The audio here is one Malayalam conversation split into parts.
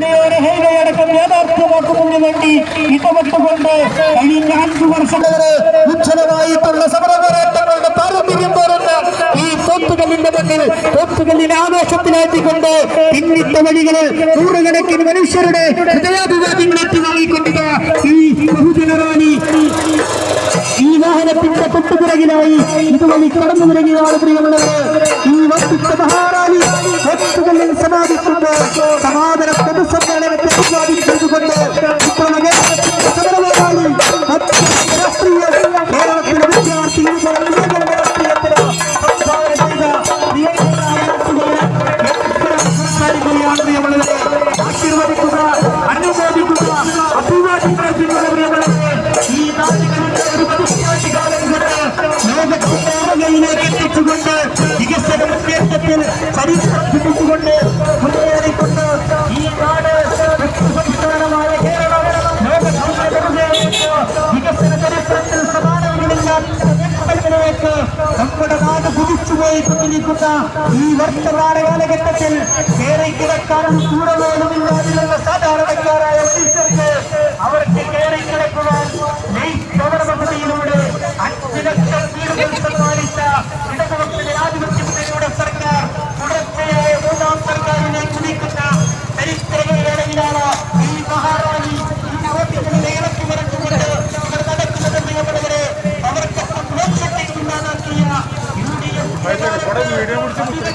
അടക്കം യാഥാർത്ഥ്യമാക്കുന്നതിന് വേണ്ടി ഇടപെട്ടുകൊണ്ട് കഴിഞ്ഞ അഞ്ചു വർഷം വരെ ഉജ്ജ്വലമായിട്ടുള്ള സമരപോരാട്ടങ്ങളുടെ പാരമ്പര്യം പോരുന്ന ഈ പോത്തുകല്ലിന്റെ മുന്നിൽ പോത്തുകല്ലിനെ ആവേശത്തിലാക്കിക്കൊണ്ട് പിന്നിട്ട വഴികളിൽ നൂറുകണക്കിന് മനുഷ്യരുടെ ഹൃദയാഭിവാദ്യങ്ങളേറ്റ് വാങ്ങിക്കൊണ്ടിരുന്ന ഈ ബഹുജനറാണി. ഈ വാഹനത്തിന്റെ തൊട്ടുപിറകിലായി ഇതുവഴി കടന്നു വരികയാണ് പ്രിയമുള്ളവരെ ഈ വസ്തുത്വ മഹാറാലി ഒത്തുകളിൽ സമാപിക്കുന്ന സമാധാന പൊതുസമ്മേളനത്തെ അഭിവാദ്യം ചെയ്തുകൊണ്ട് സമരപോരാളി രാഷ്ട്രീയ കേരളത്തിലെ വിദ്യാർത്ഥി രാഷ്ട്രീയത്തിന് സംഭാവന ചെയ്ത സംസാരിക്കുകയാണ് പ്രിയമുള്ളവരെ ആശീർവദിക്കുക അനുമോദിക്കുക ചെയ്യുന്ന പ്രിയമുള്ളവരെ ഈ നാട്ടുകാരുടെ ഒരു പതിറ്റാണ്ട് കാലം കൊണ്ട് ലോകത്തിലേക്ക് എത്തിച്ചുകൊണ്ട് വികസന മുന്നേറ്റത്തിൽ ചരിത്രം കൊണ്ടിരിക്കുന്ന ഈ വർത്തമാന കാലഘട്ടത്തിൽ കേറി കിടക്കാനും കൂടെ പോലുമില്ലാതിരുന്ന സാധാരണക്കാരായ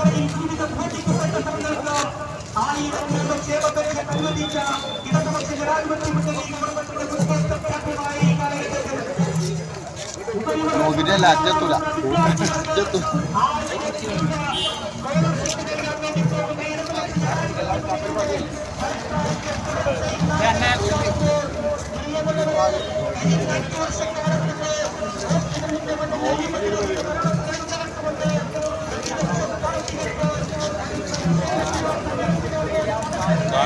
അടുക്കളയിൽ ജീവിതം ബോധിക്കപ്പെട്ട തങ്ങൾക്ക് ആയിരങ്ങളുടെ ക്ഷേമത്തിന് അനുവദിച്ച ഇടതുപക്ഷ ജനാധിപത്യ മുന്നണി ഗവൺമെന്റിന്റെ മുൻപത്തെ ഈ കാലഘട്ടത്തിൽ നോക്കിട്ടല്ല അറ്റത്തൂല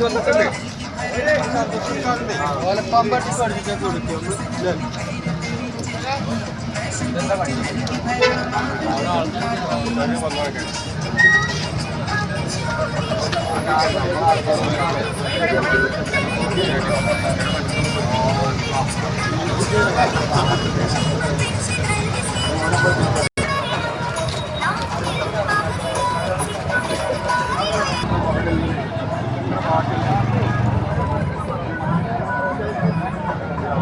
Gracias. ഓലപ്പാമ്പാട്ടി പഠിപ്പിക്കാൻ കൊടുക്കും